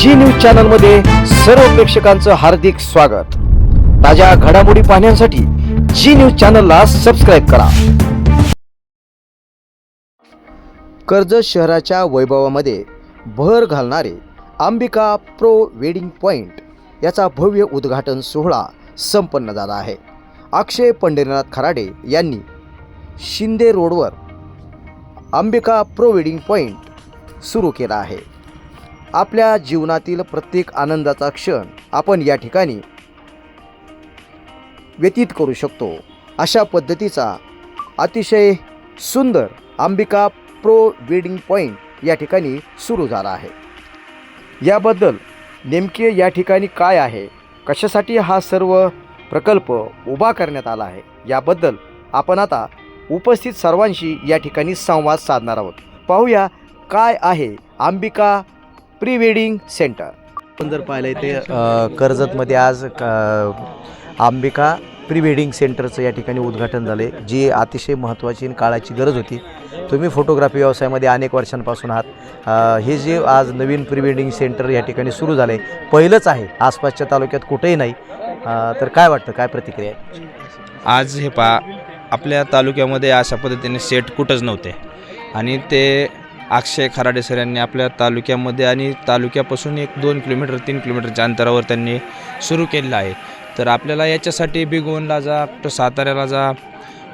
जी news चॅनलमध्ये सर्व प्रेक्षकांचं हार्दिक स्वागत. ताज्या घडामोडी पाहण्यासाठी जी न्यूज चॅनलला सबस्क्राईब करा. कर्जत शहराच्या वैभवामध्ये भर घालणारे अंबिका प्रो वेडिंग पॉइंट याचा भव्य उद्घाटन सोहळा संपन्न झाला आहे. अक्षय पंढरीनाथ खराडे यांनी शिंदे रोडवर अंबिका प्रो वेडिंग पॉइंट सुरू केला आहे. आपल्या जीवनातील प्रत्येक आनंदाचा क्षण आपण या ठिकाणी व्यतीत करू शकतो. अशा पद्धतीचा अतिशय सुंदर अंबिका प्रो वेडिंग पॉईंट या ठिकाणी सुरू झाला आहे. याबद्दल नेमके या ठिकाणी काय आहे? कशासाठी हा सर्व प्रकल्प उभा करण्यात आला आहे? याबद्दल आपण आता उपस्थित सर्वांशी या ठिकाणी संवाद साधणार आहोत. पाहूया काय आहे अंबिका प्री वेडिंग सेंटर. आपण जर पाहिलं ते कर्जतमध्ये आज अंबिका प्री वेडिंग सेंटरचं या ठिकाणी उद्घाटन झाले जी अतिशय महत्त्वाची आणि काळाची गरज होती. तुम्ही फोटोग्राफी व्यवसायामध्ये अनेक वर्षांपासून आहात. हे जे आज नवीन प्री वेडिंग सेंटर या ठिकाणी सुरू झालं आहे पहिलंच आहे आसपासच्या तालुक्यात कुठेही नाही. तर काय वाटतं काय प्रतिक्रिया आहे? आज हे पा आपल्या तालुक्यामध्ये अशा पद्धतीने सेट कुठंच नव्हते. आणि ते अक्षय खराडे सर यांनी आपल्या तालुक्यामध्ये आणि तालुक्यापासून एक दोन किलोमीटर तीन किलोमीटरच्या अंतरावर त्यांनी सुरू केलेलं आहे. तर आपल्याला याच्यासाठी बिगोनला जा साताऱ्याला जा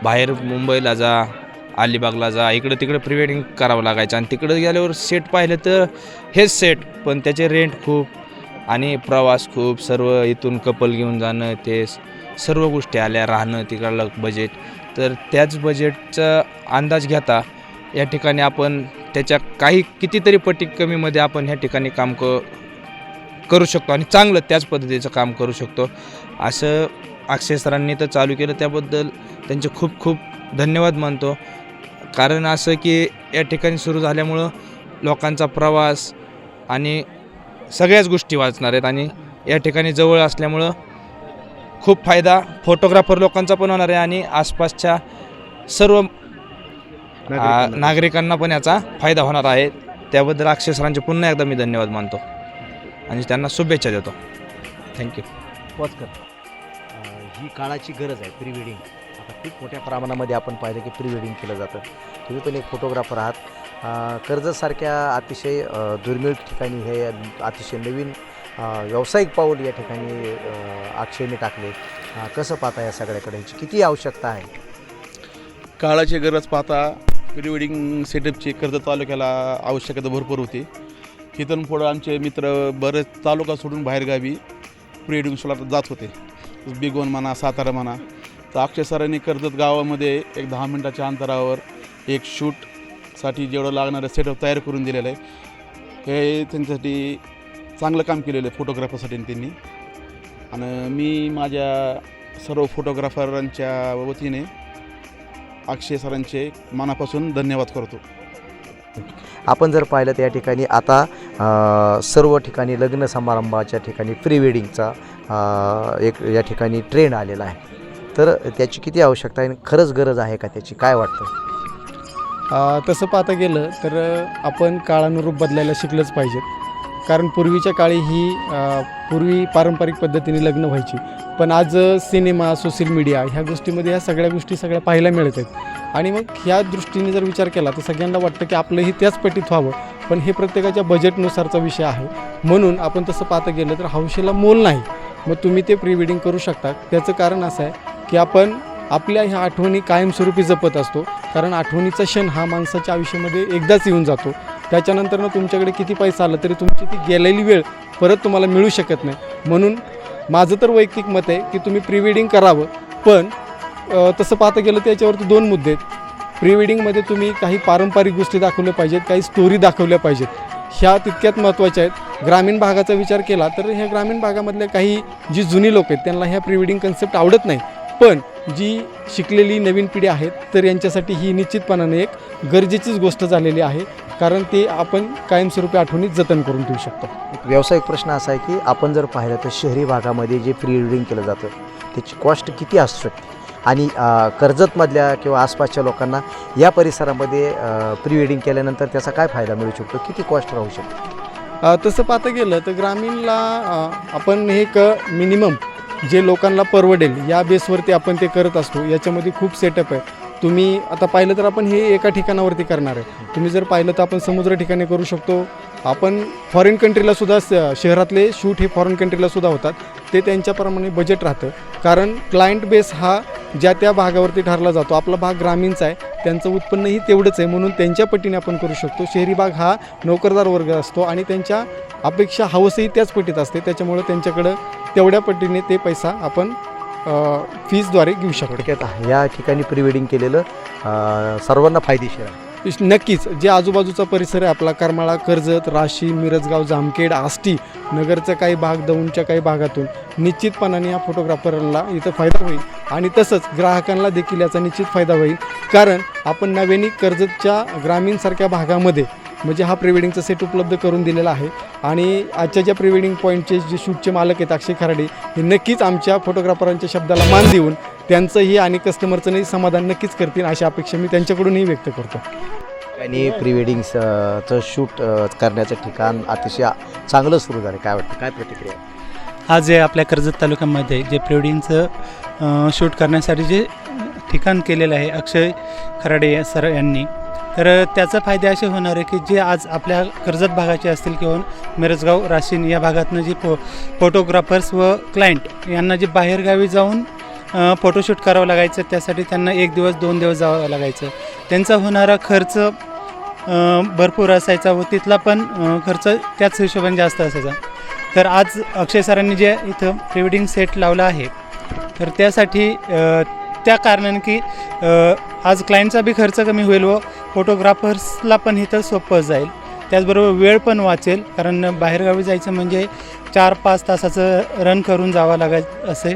बाहेर मुंबईला जा अलिबागला जा इकडं तिकडं प्री वेडिंग करावं लागायचं. आणि तिकडं गेल्यावर सेट पाहिलं तर हेच सेट पण त्याचे रेंट खूप आणि प्रवास खूप सर्व इथून कपल घेऊन जाणं ते सर्व गोष्टी आल्या राहणं तिकडलं बजेट तर त्याच बजेटचा अंदाज घेता या ठिकाणी आपण त्याच्या काही कितीतरी पटी कमीमध्ये आपण ह्या ठिकाणी काम क करू शकतो आणि चांगलं त्याच पद्धतीचं काम करू शकतो. असं अक्षय सरांनी तर चालू केलं त्याबद्दल त्यांचे खूप खूप धन्यवाद मानतो. कारण असं की या ठिकाणी सुरू झाल्यामुळं लोकांचा प्रवास आणि सगळ्याच गोष्टी वाचणार आहेत आणि या ठिकाणी जवळ असल्यामुळं खूप फायदा. फोटोग्राफर लोकांचा पण होणार आहे आणि आसपासच्या सर्व आ, नागरिकांना पण याचा फायदा होणार आहे. त्याबद्दल अक्षय सरांचे पुन्हा एकदा मी धन्यवाद मानतो. आणि त्यांना शुभेच्छा देतो. थँक्यू ही काळाची गरज आहे प्री वेडिंग आता खूप मोठ्या प्रमाणामध्ये आपण पाहिलं की प्री वेडिंग केलं जातं. तुम्ही पण एक फोटोग्राफर आहात. अ, कर्जतसारख्या अतिशय अ, दुर्मिळ ठिकाणी हे अतिशय नवीन अ, व्यावसायिक पाऊल या ठिकाणी अ, अक्षयने टाकले. अ, कसं पाहता या सगळ्याकडे? ह्याची किती आवश्यकता आहे? काळाची गरज पाहता प्री वेडिंग सेटअपची कर्जत तालुक्याला आवश्यकता भरपूर होती. तिथून पुढं आमचे मित्र बरेच तालुका सोडून बाहेरगावी प्री वेडिंग शोला जात होते. बिगोन म्हणा सातारा म्हणा. तर अक्षय सरांनी कर्जत गावामध्ये एक दहा मिनटाच्या अंतरावर एक शूटसाठी जेवढं लागणारं सेटअप तयार करून दिलेलं आहे. हे त्यांच्यासाठी चांगलं काम केलेलं आहे फोटोग्राफरसाठी त्यांनी. आणि मी माझ्या सर्व फोटोग्राफरांच्या वतीने अक्षय सरांचे मनापासून धन्यवाद करतो. आपण जर पाहिलं तर या ठिकाणी आता सर्व ठिकाणी लग्न समारंभाच्या ठिकाणी प्री वेडिंगचा एक या ठिकाणी ट्रेंड आलेला आहे. तर त्याची किती आवश्यकता आहे आणि खरंच गरज आहे का त्याची? काय वाटतं? तसं पाहता गेलं तर आपण काळानुरूप बदलायला शिकलंच पाहिजेत कारण पूर्वीच्या काळी ही पूर्वी पारंपरिक पद्धतीने लग्न व्हायची. पण आज सिनेमा सोशल मीडिया ह्या गोष्टीमध्ये ह्या सगळ्या गोष्टी सगळ्या पाहायला मिळत आहेत आणि मग ह्या दृष्टीने जर विचार केला तर सगळ्यांना वाटतं की आपलंही त्याच पटीत व्हावं. पण हे प्रत्येकाच्या बजेटनुसारचा विषय आहे. म्हणून आपण तसं पाहता गेलं तर हौशीला मोल नाही. मग तुम्ही ते प्री वेडिंग करू शकता. त्याचं कारण असं आहे की आपण आपल्या ह्या आठवणी कायमस्वरूपी जपत असतो. कारण आठवणीचा क्षण हा माणसाच्या आयुष्यामध्ये एकदाच येऊन जातो. त्याच्यानंतरनं तुमच्याकडे किती पैसा आला तरी तुमची ती गेलेली वेळ परत तुम्हाला मिळू शकत नाही. म्हणून माझं तर वैयक्तिक मत आहे की तुम्ही प्री वेडिंग करावं. पण तसं पाहता गेलं तर याच्यावरती दोन मुद्दे आहेत. प्री वेडिंगमध्ये तुम्ही काही पारंपरिक गोष्टी दाखवल्या पाहिजेत काही स्टोरी दाखवल्या पाहिजेत. ह्या तितक्यात महत्त्वाच्या आहेत. ग्रामीण भागाचा विचार केला तर ह्या ग्रामीण भागामधल्या काही जी जुनी लोक आहेत त्यांना ह्या प्री वेडिंग कन्सेप्ट आवडत नाही. पण जी शिकलेली नवीन पिढी आहेत तर यांच्यासाठी ही निश्चितपणाने एक गरजेचीच गोष्ट झालेली आहे. कारण ते आपण कायमस्वरूपी आठवणीत जतन करून ठेवू शकतो. एक व्यावसायिक प्रश्न असा आहे की आपण जर पाहिलं तर शहरी भागामध्ये जे प्री वेडिंग केलं जातं त्याची कॉस्ट किती असू शकते? आणि कर्जतमधल्या किंवा आसपासच्या लोकांना या परिसरामध्ये प्री वेडिंग केल्यानंतर त्याचा काय फायदा मिळू शकतो? किती कॉस्ट राहू शकतो? तसं पाहता गेलं तर ग्रामीणला आपण हे एक मिनिमम जे लोकांना परवडेल या बेसवरती आपण ते करत असतो. याच्यामध्ये खूप सेटअप आहे. तुम्ही आता पाहिलं तर आपण हे एका ठिकाणावरती करणार आहे. तुम्ही जर पाहिलं तर आपण समुद्र ठिकाणी करू शकतो. आपण फॉरेन कंट्रीला सुद्धा स- शहरातले शूट हे फॉरेन कंट्रीला सुद्धा होतात. ते त्यांच्याप्रमाणे बजेट राहतं. कारण क्लायंट बेस हा ज्या त्या भागावरती ठरला जातो. आपला भाग ग्रामीणचा आहे. त्यांचं उत्पन्नही तेवढंच आहे. म्हणून त्यांच्या पटीने आपण करू शकतो. शहरी भाग हा नोकरदार वर्ग असतो आणि त्यांच्या अपेक्षा हवसही त्याच पटीत असते. त्याच्यामुळं त्यांच्याकडं तेवढ्या पटीने ते पैसा आपण फीजद्वारे घेऊ शकतो. थोडक्यात या ठिकाणी प्री वेडिंग केलेलं अ, सर्वांना फायदेशीर आहे. नक्कीच. जे आजूबाजूचा परिसर आहे आपला करमाळा कर्जत राशी मिरजगाव जामखेड आष्टी नगरचा काही भाग दौंडच्या काही भागातून निश्चितपणाने या फोटोग्राफरला इथं फायदा होईल. आणि तसंच ग्राहकांना देखील याचा निश्चित फायदा होईल. कारण आपण नव्याने कर्जतच्या ग्रामीणसारख्या भागामध्ये म्हणजे हा प्रिवेडिंगचा सेट उपलब्ध करून दिलेला आहे. आणि आजच्या ज्या प्रिवेडिंग पॉईंटचे जे शूटचे मालक आहेत अक्षय खराडे हे नक्कीच आमच्या फोटोग्राफरांच्या शब्दाला मान देऊन त्यांचंही आणि कस्टमरचंही समाधान नक्कीच करतील अशी अपेक्षा मी त्यांच्याकडूनही व्यक्त करतो. आणि प्री वेडिंगचं शूट करण्याचं ठिकाण अतिशय चांगलं सुरू झालं. काय वाटतं? काय प्रतिक्रिया आहे? आज जे आपल्या कर्जत तालुक्यामध्ये जे प्रिवेडिंगचं शूट करण्यासाठी जे ठिकाण केलेलं आहे अक्षय खराडे या सर यांनी तर त्याचा फायदे असे होणार आहे की जे आज आपल्या कर्जत भागाचे असतील किंवा मिरजगाव राशीन या भागातनं जे फो फोटोग्राफर्स व क्लायंट यांना जे बाहेरगावी जाऊन फोटोशूट करावं लागायचं त्यासाठी त्यांना एक दिवस दोन दिवस जावं लागायचं. त्यांचा होणारा खर्च भरपूर असायचा व तिथला पण खर्च त्याच हिशोबाने जास्त असायचा. तर आज अक्षय सरांनी जे इथं प्रिवेडिंग सेट लावला आहे तर त्यासाठी त्या कारणाने की आज क्लायंटचा बी खर्च कमी होईल व फोटोग्राफर्सला पण इथं सोपं जाईल. त्याचबरोबर वेळ पण वाचेल कारण बाहेरगावी जायचं म्हणजे चार पाच तासाचं रन करून जावं लागायचं असे.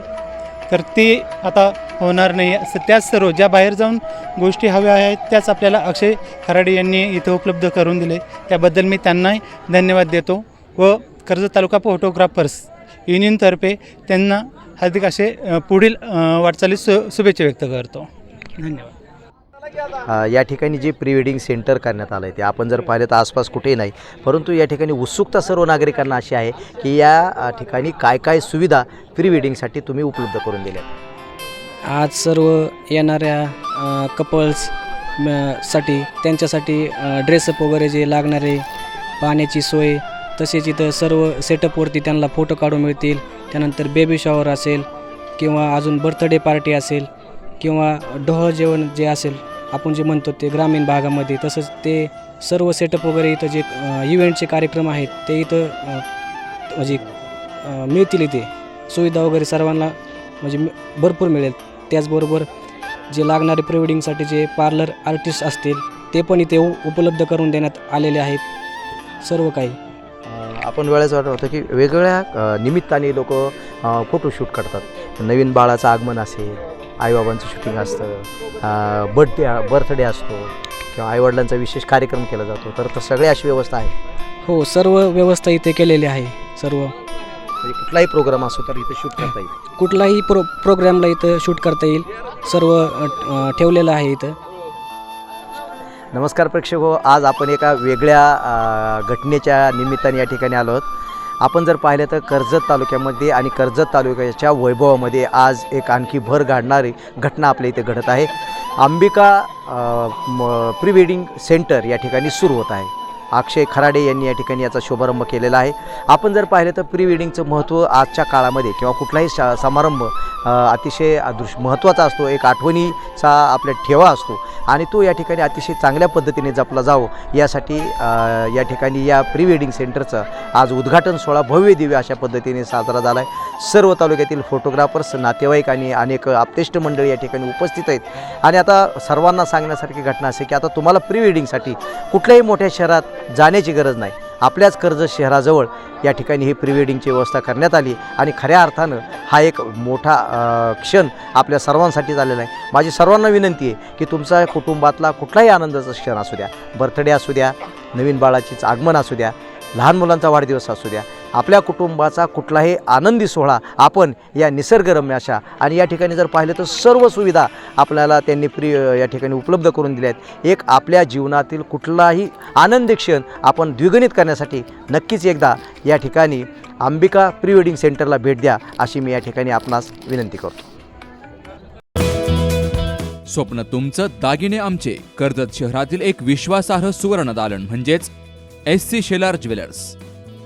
तर ते आता होणार नाही. असं त्याच सर्व ज्या बाहेर जाऊन गोष्टी हव्या आहेत त्याच आपल्याला अक्षय खराडे यांनी इथं उपलब्ध करून दिले. त्याबद्दल मी त्यांनाही धन्यवाद देतो व कर्जत तालुका फोटोग्राफर्स युनियनतर्फे त्यांना हार्दिक असे पुढील वाटचालीस शुभेच्छा व्यक्त करतो. धन्यवाद. या ठिकाणी जे प्री वेडिंग सेंटर करण्यात आलं आहे ते आपण जर पाहिलं तर आसपास कुठेही नाही परंतु या ठिकाणी उत्सुकता सर्व नागरिकांना अशी आहे की या ठिकाणी काय काय सुविधा प्री वेडिंगसाठी तुम्ही उपलब्ध करून दिल्या आज सर्व येणाऱ्या कपल्ससाठी त्यांच्यासाठी ड्रेसअप वगैरे जे लागणारे पाण्याची सोय तसेच इथं सर्व सेटअपवरती त्यांना फोटो काढून मिळतील. त्यानंतर बेबी शॉवर असेल किंवा अजून बर्थडे पार्टी असेल किंवा डोह जेवण जे असेल आपण जे म्हणतो ते ग्रामीण भागामध्ये तसंच ते सर्व सेटअप वगैरे इथं जे इव्हेंटचे कार्यक्रम आहेत ते इथं म्हणजे मिळतील इथे. सुविधा वगैरे सर्वांना म्हणजे भरपूर मिळेल. त्याचबरोबर जे लागणारे प्रिवेडिंगसाठी जे पार्लर आर्टिस्ट असतील ते पण इथे उपलब्ध करून देण्यात आलेले आहेत. सर्व काही. आपण वेळेस वाटत होतं की वेगवेगळ्या निमित्ताने लोक फोटोशूट करतात. नवीन बाळाचं आगमन असेल आईबाबांचं शूटिंग असतं. बर्थडे बर्थडे असतो. किंवा आईवडिलांचा विशेष कार्यक्रम केला जातो. तर तर सगळी अशी व्यवस्था आहे. हो सर्व व्यवस्था इथे केलेली आहे. सर्व. म्हणजे कुठलाही प्रोग्राम असो तर इथे शूट करता येईल. कुठलाही प्रो प्रोग्रामला इथं शूट करता येईल. सर्व अ, ठेवलेलं आहे इथं. नमस्कार प्रेक्षक हो आज आपण एका वेगळ्या अ, घटनेच्या निमित्ताने या ठिकाणी आलो आहोत. आपण जर पाहिलं तर कर्जत तालुक्यामध्ये आणि कर्जत तालुक्याच्या वैभवामध्ये आज एक आणखी भर गाडणारी घटना आपल्या इथे घडत आहे. अंबिका प्री वेडिंग सेंटर या ठिकाणी सुरू होत आहे. अक्षय खराडे यांनी या ठिकाणी याचा शुभारंभ केलेला आहे. आपण जर पाहिलं तर प्री वेडिंगचं महत्त्व आजच्या काळामध्ये किंवा कुठलाही शा समारंभ अतिशय दृश महत्त्वाचा असतो एक आठवणीचा आपल्या ठेवा असतो. आणि तो या ठिकाणी अतिशय चांगल्या पद्धतीने जपला जावं. यासाठी या ठिकाणी या प्री वेडिंग सेंटरचं आज उद्घाटन सोहळा भव्य दिव्य अशा पद्धतीने साजरा झाला आहे सर्व तालुक्यातील फोटोग्राफर्स नातेवाईक आणि अनेक आपतेष्ट मंडळी या ठिकाणी उपस्थित आहेत. आणि आता सर्वांना सांगण्यासारखी घटना असे की आता तुम्हाला प्री वेडिंगसाठी कुठल्याही मोठ्या शहरात जाण्याची गरज नाही. आपल्याच कर्जत शहराजवळ या ठिकाणी ही प्री वेडिंगची व्यवस्था करण्यात आली आणि खऱ्या अर्थानं हा एक मोठा क्षण आपल्या सर्वांसाठी झालेला आहे. माझी सर्वांना विनंती आहे की तुमचा कुटुंबातला कुठलाही आनंदाचा क्षण असू द्या बर्थडे असू द्या नवीन बाळाचीच आगमन असू द्या लहान मुलांचा वाढदिवस असू द्या आपल्या कुटुंबाचा कुठलाही आनंदी सोहळा आपण या निसर्गरम्य अशा आणि या ठिकाणी जर पाहिलं तर सर्व सुविधा आपल्याला त्यांनी फ्री या ठिकाणी उपलब्ध करून दिल्या आहेत. एक आपल्या जीवनातील कुठलाही आनंदी क्षण आपण द्विगणित करण्यासाठी नक्कीच एकदा या ठिकाणी अंबिका प्री वेडिंग सेंटरला भेट द्या अशी मी या ठिकाणी आपणास विनंती करतो. स्वप्न तुमचं दागिने आमचे. कर्जत शहरातील एक विश्वासार्ह सुवर्ण दालन म्हणजेच एस सी शेलार ज्वेलर्स.